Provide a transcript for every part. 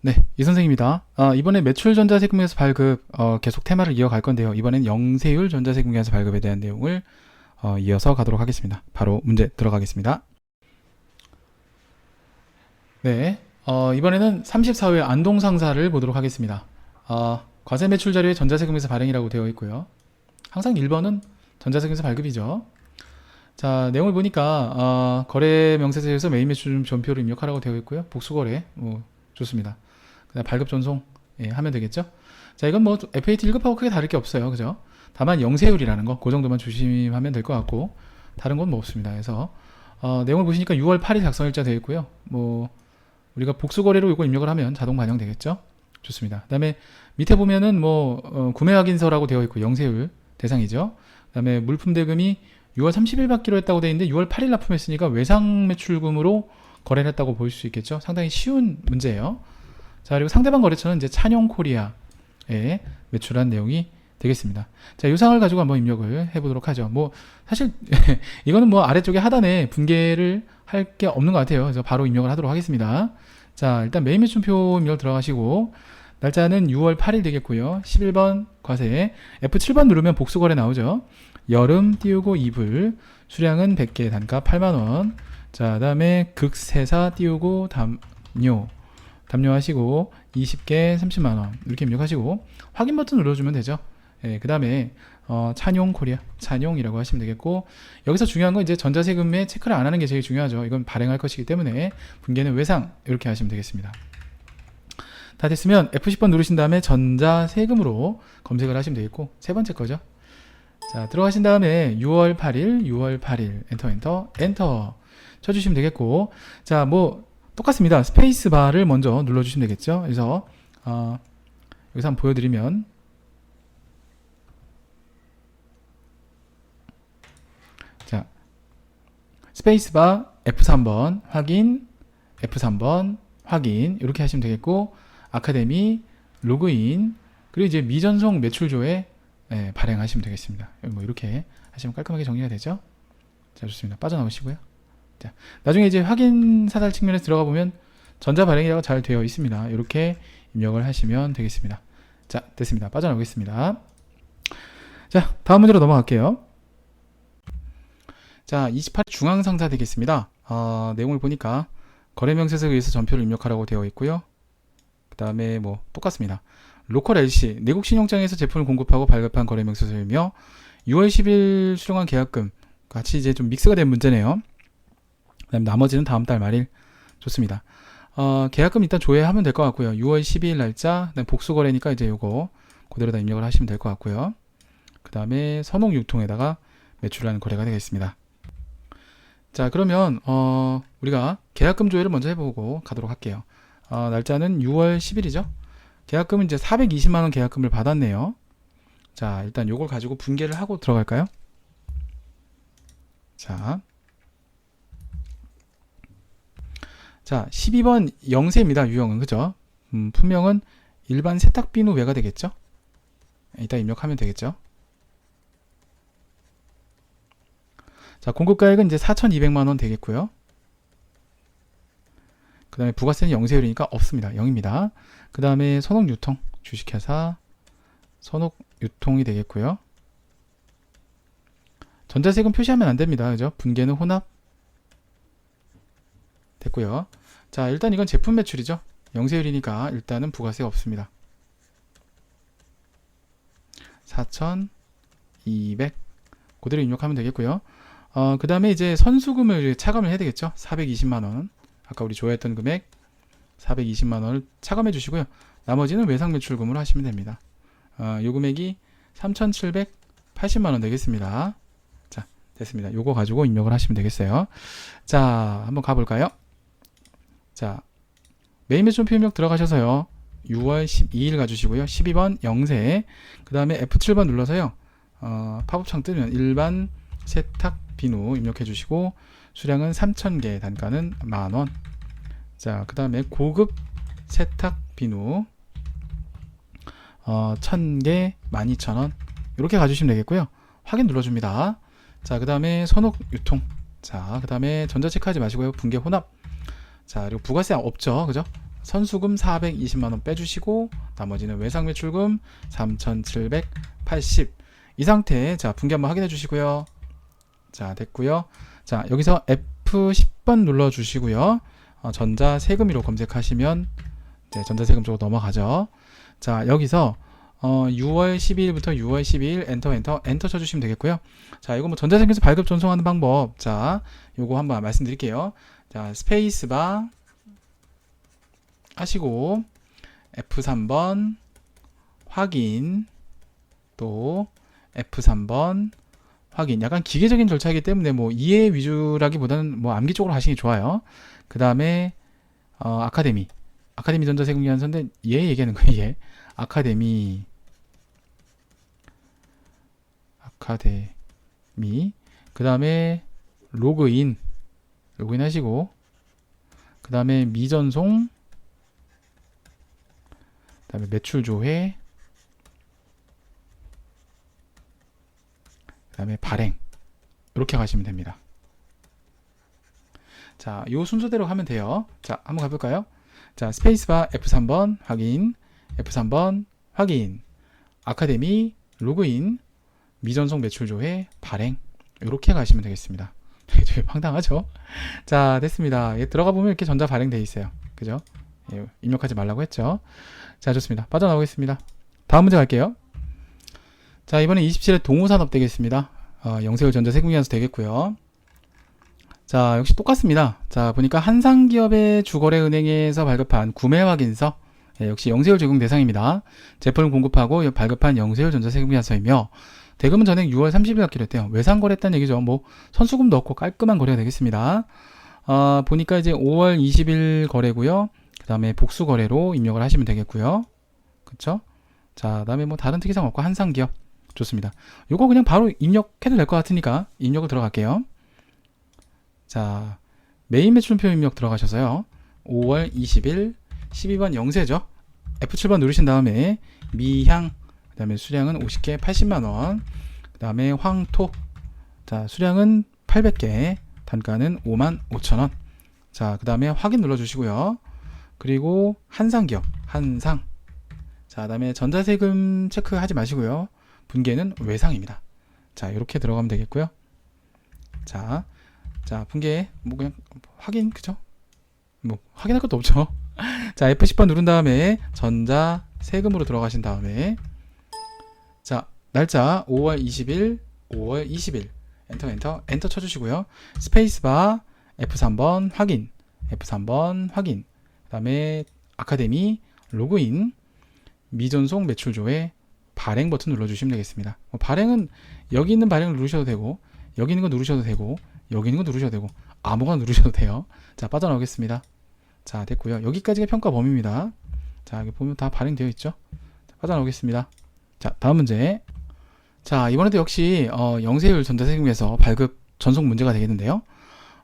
네, 이 선생입니다. 아, 이번에 매출 전자세금에서 발급 어, 계속 테마를 이어갈 건데요. 이번엔 영세율 전자세금에서 발급에 대한 내용을 어, 이어서 가도록 하겠습니다. 바로 문제 들어가겠습니다. 네, 어, 이번에는 34회 안동상사를 보도록 하겠습니다. 어, 과세 매출 자료에 전자세금에서 발행이라고 되어 있고요. 항상 1번은 전자세금에서 발급이죠. 자, 내용을 보니까 어, 거래 명세서에서 메인 매출 전표를 입력하라고 되어 있고요. 복수거래, 뭐 좋습니다. 그다음 발급 전송 예, 하면 되겠죠. 자, 이건 뭐 FAT 1급하고 크게 다를 게 없어요. 그죠? 다만 영세율이라는 거, 그 정도만 조심하면 될 것 같고 다른 건 뭐 없습니다. 그래서 어, 내용을 보시니까 6월 8일 작성일자 되어 있고요. 뭐 우리가 복수거래로 이거 입력을 하면 자동 반영되겠죠. 좋습니다. 그 다음에 밑에 보면은 뭐 어, 구매 확인서라고 되어 있고 영세율 대상이죠. 그 다음에 물품 대금이 6월 30일 받기로 했다고 되어 있는데 6월 8일 납품했으니까 외상 매출금으로 거래를 했다고 볼 수 있겠죠. 상당히 쉬운 문제예요. 자, 그리고 상대방 거래처는 이제 찬용 코리아에 매출한 내용이 되겠습니다. 자, 요상을 가지고 한번 입력을 해보도록 하죠. 뭐, 사실, 이거는 뭐 아래쪽에 하단에 분계를 할 게 없는 것 같아요. 그래서 바로 입력을 하도록 하겠습니다. 자, 일단 메인 매출표 입력 들어가시고, 날짜는 6월 8일 되겠고요. 11번 과세. F7번 누르면 복수거래 나오죠. 여름 띄우고 이불. 수량은 100개 단가 8만원. 자, 그 다음에 극세사 띄우고 담요. 담요하시고 20개 30만원. 이렇게 입력하시고 확인 버튼 눌러주면 되죠. 예, 그 다음에 어, 찬용 코리아, 찬용이라고 하시면 되겠고 여기서 중요한 건 이제 전자세금에 체크를 안 하는 게 제일 중요하죠. 이건 발행할 것이기 때문에 분계는 외상 이렇게 하시면 되겠습니다. 다 됐으면 F10번 누르신 다음에 전자세금으로 검색을 하시면 되겠고 세 번째 거죠. 자 들어가신 다음에 6월 8일, 6월 8일 엔터 엔터 엔터 쳐주시면 되겠고 자 뭐 똑같습니다. 스페이스 바를 먼저 눌러주시면 되겠죠. 그래서 어, 여기서 한번 보여드리면 자 스페이스 바 F3번 확인 F3번 확인 이렇게 하시면 되겠고 아카데미 로그인 그리고 이제 미전송 매출조에 예, 발행하시면 되겠습니다. 뭐 이렇게 하시면 깔끔하게 정리가 되죠. 자 좋습니다. 빠져나오시고요. 자 나중에 이제 확인 사달 측면에 들어가 보면 전자 발행이라고 잘 되어 있습니다. 이렇게 입력을 하시면 되겠습니다. 자 됐습니다. 빠져나오겠습니다. 자 다음 문제로 넘어갈게요. 자 28 중앙상사 되겠습니다. 어, 내용을 보니까 거래 명세서에 의해서 전표를 입력하라고 되어 있고요. 그 다음에 뭐 똑같습니다. 로컬 LC 내국 신용장에서 제품을 공급하고 발급한 거래 명세서이며 6월 10일 수령한 계약금 같이 이제 좀 믹스가 된 문제네요. 그다음 나머지는 다음 달 말일 좋습니다. 어, 계약금 일단 조회하면 될 것 같고요. 6월 12일 날짜 복수 거래니까 이제 요거 그대로 다 입력을 하시면 될 것 같고요. 그 다음에 선홍 유통에다가 매출하는 거래가 되겠습니다. 자 그러면 어, 우리가 계약금 조회를 먼저 해보고 가도록 할게요. 어, 날짜는 6월 10일이죠. 계약금은 이제 420만 원 계약금을 받았네요. 자, 일단 요걸 가지고 분계를 하고 들어갈까요? 자. 자, 12번 영세입니다. 유형은. 그죠? 음, 품명은 일반 세탁 비누 외가 되겠죠? 이따 입력하면 되겠죠? 자, 공급가액은 이제 4,200만원 되겠고요. 그 다음에 부가세는 영세율이니까 없습니다. 0입니다. 그 다음에 선옥유통 주식회사 선옥유통이 되겠고요. 전자세금 표시하면 안 됩니다. 그죠? 분계는 혼합 됐고요. 자, 일단 이건 제품 매출이죠. 영세율이니까 일단은 부가세 없습니다. 4,200 그대로 입력하면 되겠고요. 어, 그 다음에 이제 선수금을 차감을 해야 되겠죠. 420만원. 아까 우리 조회했던 금액 420만원을 차감해 주시고요. 나머지는 외상 매출금으로 하시면 됩니다. 어, 요 금액이 3,780만원 되겠습니다. 자, 됐습니다. 요거 가지고 입력을 하시면 되겠어요. 자, 한번 가볼까요? 자, 메인 매출 표 입력 들어가셔서요. 6월 12일 가주시고요. 12번 영세, 그 다음에 F7번 눌러서요. 어, 팝업창 뜨면 일반 세탁 비누 입력해 주시고 수량은 3,000개, 단가는 만원. 자, 그 다음에 고급 세탁 비누 어, 1000개, 12,000원. 이렇게 가주시면 되겠고요. 확인 눌러줍니다. 자, 그 다음에 선옥 유통. 자, 그 다음에 전자 체크하지 마시고요. 분계 혼합. 자, 그리고 부가세 없죠. 그죠? 선수금 420만 원 빼주시고 나머지는 외상 매출금 3,780. 이 상태 자 분기 한번 확인해 주시고요. 자 됐고요. 자 여기서 F10번 눌러 주시고요. 어, 전자 세금위로 검색하시면 이제 전자 세금 쪽으로 넘어가죠. 자 여기서 어, 6월 12일부터 6월 12일 엔터 엔터 엔터 쳐주시면 되겠고요. 자 이거 뭐 전자세금에서 발급 전송하는 방법 자 요거 한번 말씀드릴게요. 자 스페이스바 하시고 F3번 확인. 또 F3번 확인. 약간 기계적인 절차이기 때문에 뭐 이해 위주라기보다는 뭐 암기 쪽으로 하시는 게 좋아요. 그 다음에 어, 아카데미. 아카데미 전자세금 기관서인데 얘 얘기하는 거예요. 얘. 아카데미. 아카데미. 그 다음에 로그인 로그인 하시고 그 다음에 미전송 그 다음에 매출 조회 그 다음에 발행 이렇게 가시면 됩니다 자, 요 순서대로 하면 돼요. 자, 한번 가볼까요? 자, 스페이스바 F3번 확인, F3번 확인, 아카데미 로그인, 미전송 매출 조회 발행 이렇게 가시면 되겠습니다. 되게 황당하죠? 자, 됐습니다. 예, 들어가 보면 이렇게 전자 발행돼 있어요. 그죠? 예, 입력하지 말라고 했죠. 자, 좋습니다. 빠져나오겠습니다. 다음 문제 갈게요. 자, 이번에 27회 동우산업 되겠습니다. 어, 영세율 전자 세금위원서 되겠고요. 자, 역시 똑같습니다. 자, 보니까 한상기업의 주거래 은행에서 발급한 구매 확인서, 예, 역시 영세율 적용 대상입니다. 제품을 공급하고 발급한 영세율 전자 세금계약서이며 대금은 전액 6월 30일 갖기로 했대요. 외상 거래했다는 얘기죠. 뭐 선수금도 없고 깔끔한 거래가 되겠습니다. 아, 보니까 이제 5월 20일 거래고요. 그 다음에 복수 거래로 입력을 하시면 되겠고요. 그쵸? 자, 그 다음에 뭐 다른 특이사항 없고 한상기업 좋습니다. 요거 그냥 바로 입력해도 될 것 같으니까 입력을 들어갈게요. 자, 메인 매출표 입력 들어가셔서요. 5월 20일 12번 영세죠. F7번 누르신 다음에 미향 그 다음에 수량은 50개 80만 원. 그 다음에 황토 자, 수량은 800개. 단가는 5만 5천 원. 자, 그 다음에 확인 눌러 주시고요. 그리고 한상기업 한상 자, 그 다음에 전자세금 체크하지 마시고요. 분계는 외상입니다. 자, 이렇게 들어가면 되겠고요. 자, 자, 분계 뭐 그냥 확인 그죠? 뭐 확인할 것도 없죠. 자, F10번 누른 다음에 전자 세금으로 들어가신 다음에 자, 날짜 5월 20일, 5월 20일 엔터 엔터 엔터 쳐 주시고요. 스페이스바 F3번 확인. F3번 확인. 그다음에 아카데미 로그인 미전송 매출 조회 발행 버튼 눌러 주시면 되겠습니다. 뭐 발행은 여기 있는 발행을 누르셔도 되고 여기 있는 거 누르셔도 되고 여기 있는 거 누르셔도 되고 아무거나 누르셔도 돼요. 자 빠져나오겠습니다. 자 됐고요. 여기까지가 평가 범위입니다. 자 여기 보면 다 발행되어 있죠. 자, 빠져나오겠습니다. 자 다음 문제. 자 이번에도 역시 어, 영세율 전자세금에서 발급 전송 문제가 되겠는데요.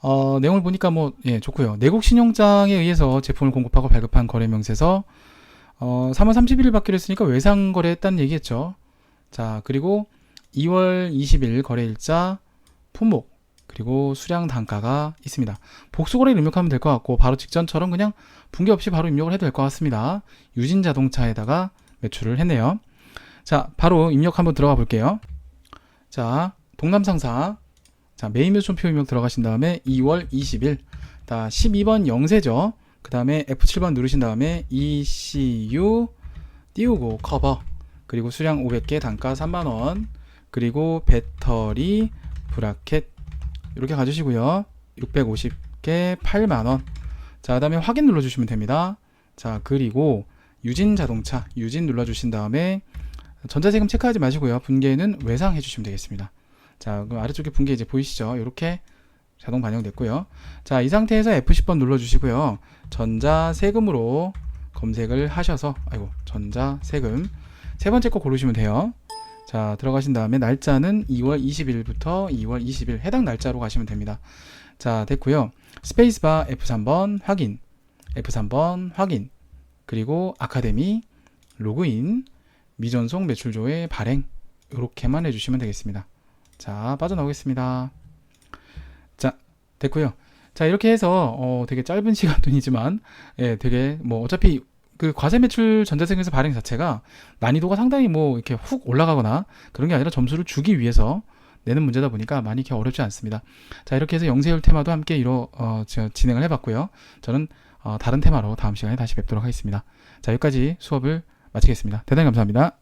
어, 내용을 보니까 뭐 예, 좋고요. 내국 신용장에 의해서 제품을 공급하고 발급한 거래 명세서 어, 3월 31일 받기로 했으니까 외상 거래했다는 얘기겠죠. 자 그리고 2월 20일 거래일자 품목 그리고 수량 단가가 있습니다. 복수거래를 입력하면 될 것 같고 바로 직전처럼 그냥 붕괴 없이 바로 입력을 해도 될 것 같습니다. 유진 자동차에다가 매출을 했네요. 자, 바로 입력 한번 들어가 볼게요. 자, 동남상사. 자, 메인 매출표 입력 들어가신 다음에 2월 20일. 자, 12번 영세죠. 그 다음에 F7번 누르신 다음에 ECU 띄우고 커버. 그리고 수량 500개 단가 3만원. 그리고 배터리 브라켓 이렇게 가주시고요. 650개 8만원. 자, 그 다음에 확인 눌러주시면 됩니다. 자, 그리고 유진 자동차, 유진 눌러주신 다음에 전자세금 체크하지 마시고요. 분계는 외상 해 주시면 되겠습니다. 자, 그럼 아래쪽에 분계 이제 보이시죠? 이렇게 자동 반영됐고요. 자, 이 상태에서 F10번 눌러주시고요. 전자세금으로 검색을 하셔서, 아이고, 전자세금. 세 번째 거 고르시면 돼요. 자, 들어가신 다음에 날짜는 2월 20일부터 2월 20일 해당 날짜로 가시면 됩니다. 자, 됐고요. 스페이스바 F3번 확인, F3번 확인, 그리고 아카데미 로그인, 미전송 매출 조회 발행 이렇게만 해주시면 되겠습니다. 자, 빠져나오겠습니다. 자, 됐고요. 자, 이렇게 해서 어, 되게 짧은 시간이지만 예, 되게 뭐 어차피 그 과세 매출 전자세금에서 발행 자체가 난이도가 상당히 뭐 이렇게 훅 올라가거나 그런 게 아니라 점수를 주기 위해서 내는 문제다 보니까 많이 이렇게 어렵지 않습니다. 자, 이렇게 해서 영세율 테마도 함께 이뤄 어, 저, 진행을 해봤고요. 저는 어, 다른 테마로 다음 시간에 다시 뵙도록 하겠습니다. 자, 여기까지 수업을 마치겠습니다. 대단히 감사합니다.